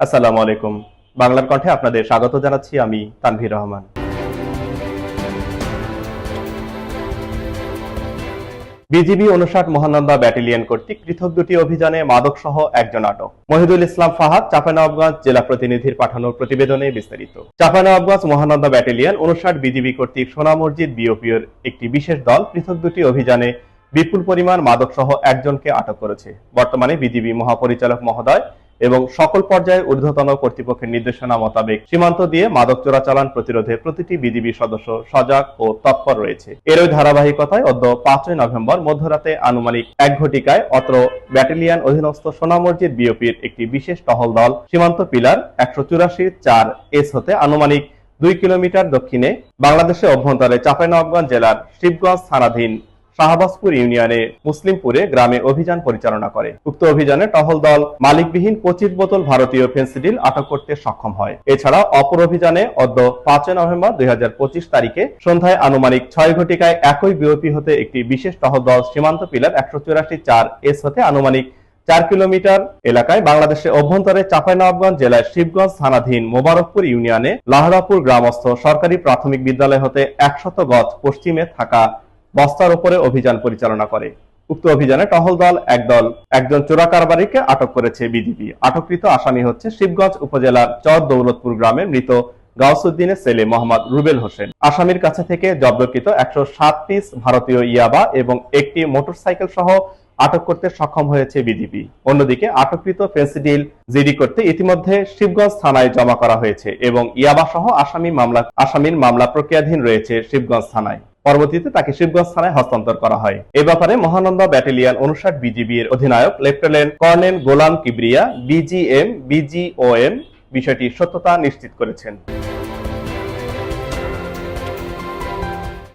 আসসালামু আলাইকুম। বাংলার কণ্ঠে আপনাদের স্বাগত জানাচ্ছি আমি তানভীর রহমান। বিজিবি উনষাট মহানন্দা ব্যাটালিয়ন কর্তৃক পৃথক দুটি অভিযানে মাদক সহ একজন আটক। মহিদুল ইসলাম ফাহাদ চাপানবাবগঞ্জ জেলা প্রতিনিধির পাঠানো প্রতিবেদনে বিস্তারিত। চাপানবাবগঞ্জ মহানন্দা ব্যাটালিয়ন উনষাট বিজিবি কর্তৃক সোনা মসজিদ বিওপিওর একটি বিশেষ দল পৃথক দুটি অভিযানে বিপুল পরিমাণ মাদক সহ একজনকে আটক করেছে। বর্তমানে বিজিবি মহাপরিচালক মহোদয় এবং সকল পর্যায়ে ঊর্ধ্বতন কর্তৃপক্ষের নির্দেশনা মোতাবেক সীমান্ত দিয়ে মাদক চোরাচালান প্রতিরোধে প্রতিটি বিজিবি সদস্য সজাগ ও তৎপর রয়েছে। এরই ধারাবাহিকতায় অদ্য পাঁচই নভেম্বর মধ্যরাতে আনুমানিক এক ঘটিকায় অত্র ব্যাটালিয়ন অধীনস্থ সোনা মসজিদ বিওপির একটি বিশেষ টহল দল সীমান্ত পিলার একশো চুরাশি চার এস হতে আনুমানিক দুই কিলোমিটার দক্ষিণে বাংলাদেশের অভ্যন্তরে চাঁপাইনবাবগঞ্জ জেলার শিবগঞ্জ থানাধীন শাহবাজপুর ইউনিয়নে মুসলিমপুরে গ্রামে অভিযান পরিচালনা করে। উক্ত অভিযানে টহল দল মালিকবিহীন পঁচিশ বোতল ভারতীয় ফেন্সিডিল আটক করতে সক্ষম হয়। এছাড়া অপর অভিযানে অদ্য পাঁচই নভেম্বর দুই তারিখে সন্ধ্যায় আনুমানিক ছয় ঘটিকায় একই বিওপি হতে একটি বিশেষ টহল দল সীমান্ত পিলার একশো চুরাশি চার এস হতে আনুমানিক চার কিলোমিটার এলাকায় বাংলাদেশের অভ্যন্তরে চাঁপাইনবাবগঞ্জ জেলার শিবগঞ্জ থানাধীন মোবারকপুর ইউনিয়নে লাহরাপুর গ্রামস্থ সরকারি প্রাথমিক বিদ্যালয় হতে একশত গজ পশ্চিমে থাকা বস্তার উপরে অভিযান পরিচালনা করে। উক্ত অভিযানে টহল দল একদল একজন চোরা কারবারিকে আটক করেছে বিজিবি। আটককৃত আসামি হচ্ছে শিবগঞ্জ উপজেলার চর দৌলতপুর গ্রামের মৃত গাউসুদ্দিনের ছেলে মোহাম্মদ রুবেল হোসেন। আসামির কাছে থেকে জব্দকৃত একশো সাত পিস ভারতীয় ইয়াবা এবং একটি মোটরসাইকেল সহ আটক করতে সক্ষম হয়েছে বিজিবি। অন্যদিকে আটককৃত ফেন্সিডিল জিডি করতে ইতিমধ্যে শিবগঞ্জ থানায় জমা করা হয়েছে এবং ইয়াবা সহ আসামি মামলা আসামির মামলা প্রক্রিয়াধীন রয়েছে শিবগঞ্জ থানায়। পরবর্তীতে তাকে শিবগঞ্জ থানায় হস্তান্তর করা হয়। এ ব্যাপারে মহানন্দা ব্যাটালিয়ান অনুষাট বিজিবি এর অধিনায়ক, lieutenant colonel Golam Kibria, BGM, BGOM বিষয়টি সত্যতা নিশ্চিত করেছেন।